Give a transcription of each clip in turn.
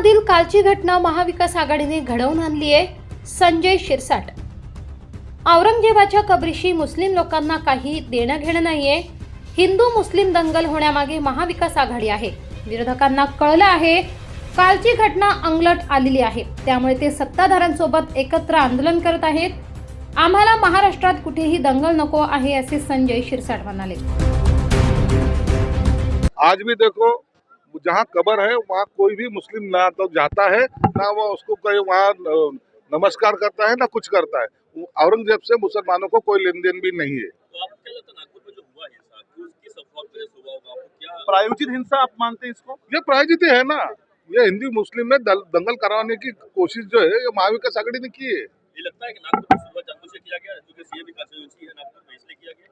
मधील कालची घटना महाविकास आघाडीने घडवून आणली आहे. संजय शिरसाट. औरंगजेबाच्या कबरीशी मुस्लिम लोकांना काही देणं घेणं नाहीये. हिंदू मुस्लिम दंगल होण्यामागे महाविकास आघाडी आहे. विरोधकांना कळलं आहे कालची घटना अंगलट आलेली आहे. त्यामुळे ते सत्ताधाऱ्यांसोबत एकत्र आंदोलन करत आहेत. आम्हाला महाराष्ट्रात कुठेही दंगल नको आहे असे संजय शिरसाट म्हणाले. आज भी देखो जहाँ कब्र है वहाँ कोई भी मुस्लिम ना तो जाता है ना वो उसको कोई वहाँ अ, नमस्कार करता है ना कुछ करता है। वो औरंगजेब से मुसलमानों को कोई लेन देन भी नहीं है। तो आपको क्या लगता है नागपुर में जो हुआ हिंसा किस किस अफवाह की वजह से हुआ होगा आपको क्या प्रायोजित हिंसा आप मानते हैं इसको? ये प्रायोजित है ना। ये हिंदी मुस्लिम में दल, दंगल कराने की कोशिश जो है ये महाविकास आघाड़ी ने की है। ये लगता है कि नागपुर में शुरुआत जानबूझ के किया गया है क्योंकि सीएम काशी है नागपुर में इसलिए किया गया?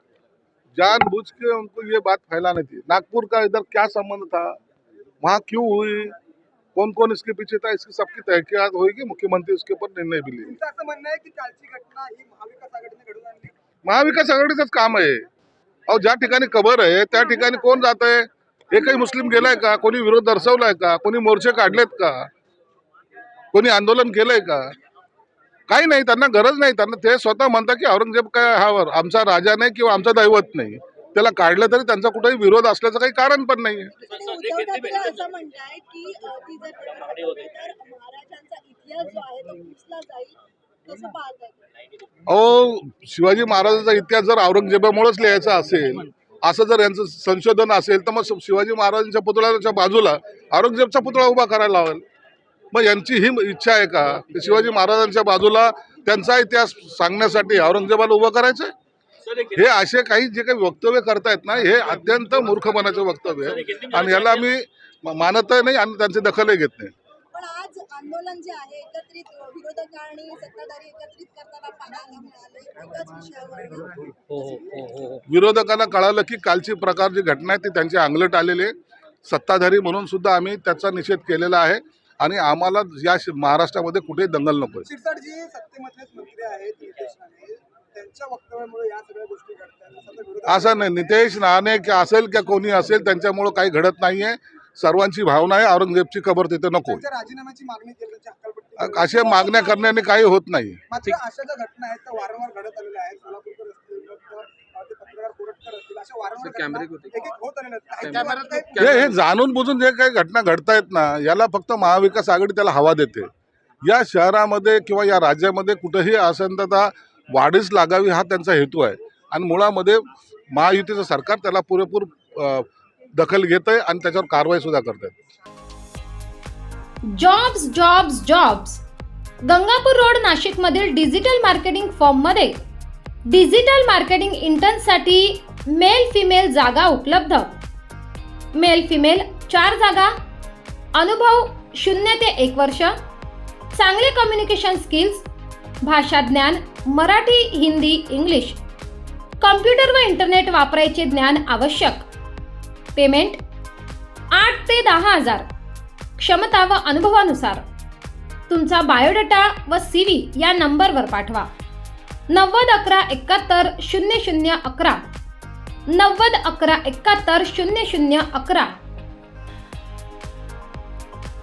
जानबूझ के उनको ये बात फैलानी थी। नागपुर का इधर क्या संबंध था? वहाँ क्यों हुई कौन कौन इसके पीछे था? इसकी सबकी तहकीकात होगी मुख्यमंत्री उसके ऊपर निर्णय भी लेंगे ही महाविकास आघाडीचंच काम आहे अहो ज्या ठिकाणी कबर आहे त्या ठिकाणी कोण जात आहे एकही मुस्लिम गेलाय का? कोणी विरोध दर्शवलाय का? कोणी मोर्चे काढलेत का? कोणी आंदोलन केलंय का? काही नाही त्यांना गरज नाही. त्यांना ते स्वतः म्हणतात की औरंगजेब काय हा आमचा राजा नाही किंवा आमचा दैवत नाही. त्याला काढलं तरी त्यांचा कुठेही विरोध असल्याचं काही कारण पण नाही अहो शिवाजी महाराजांचा इतिहास जर औरंगजेबामुळेच लिहायचा असेल असं जर यांचं संशोधन असेल तर मग शिवाजी महाराजांच्या पुतळ्याच्या बाजूला औरंगजेबचा पुतळा उभा करायला लावेल. मग यांची ही इच्छा आहे का? की शिवाजी महाराजांच्या बाजूला त्यांचा इतिहास सांगण्यासाठी औरंगजेबाला उभं करायचं हे असे काही जे काही वक्तव्य करतायत ना हे अत्यंत मूर्खपणाचे वक्तव्य आहे. आणि याला आम्ही मानतही नाही आणि त्यांची दखलही घेत नाही. पण आज आंदोलन जे आहे एकत्रित अ, विरोधक आणि सत्ताधारी एकत्रित करताना पाहायला मिळाले एकाच विषयावर विरोधकांना कळालं की कालची प्रकार जी घटना आहे ती त्यांची अंगलट आलेली आहे. सत्ताधारी म्हणून सुद्धा आम्ही त्याचा निषेध केलेला आहे. आणि आम्हाला या श- महाराष्ट्रामध्ये कुठेही दंगल नको शिरसाटजी सत्तेमधलेच मंत्री आहेत त्यांच्या वक्तव्यामुळे या सगळ्या गोष्टी घडतात असं नाही. नितेश राणे की असेल किंवा कोणी असेल त्यांच्यामुळं काही घडत नाहीये. सर्वांची भावना आहे. औरंगजेबची कबर तिथे नको. राजीनाम्याची मागणी केली अशा मागण्या करण्याने काही होत नाही. मात्र अशा ज्या घटना आहेत त्या वारंवार घडत आलेल्या आहेत. सोलापूरकर असतील किंवा, अ, ते पत्रकार कोरटकर असतील अशा वारंवार घटना एक एक होत आलेल्या आहेत. काही- काही- हे जाणून बुजून जे काही घटना घडतायत ना याला फक्त महाविकास आघाडी त्याला हवा देते. या शहरामध्ये किंवा या राज्यामध्ये कुठेही अशांतता वाढीस लागावी हा त्यांचा हेतू आहे. आणि मुळामध्ये महायुतीचं सरकार त्याला पुरेपूर दखल घेत आहे आणि त्याच्यावर कारवाई सुद्धा करत आहे jobs jobs jobs Gangapur road नाशिकमधील डिजिटल मार्केटिंग फॉर्ममध्ये डिजिटल मार्केटिंग इंटर्नसाठी मेल फिमेल जागा उपलब्ध. मेल फिमेल चार जागा. अनुभव शून्य ते एक वर्ष. चांगले कम्युनिकेशन स्किल्स भाषा ज्ञान मराठी हिंदी इंग्लिश. कम्प्युटर व इंटरनेट वापरायचे ज्ञान आवश्यक. पेमेंट आठ ते दहा हजार. क्षमता व अनुभवानुसार. तुमचा बायोडेटा व सी व्ही या नंबरवर पाठवा. नव्वद अकरा एकाहत्तर शून्य शून्य अकरा. नव्वद अकरा एकाहत्तर शून्य शून्य अकरा.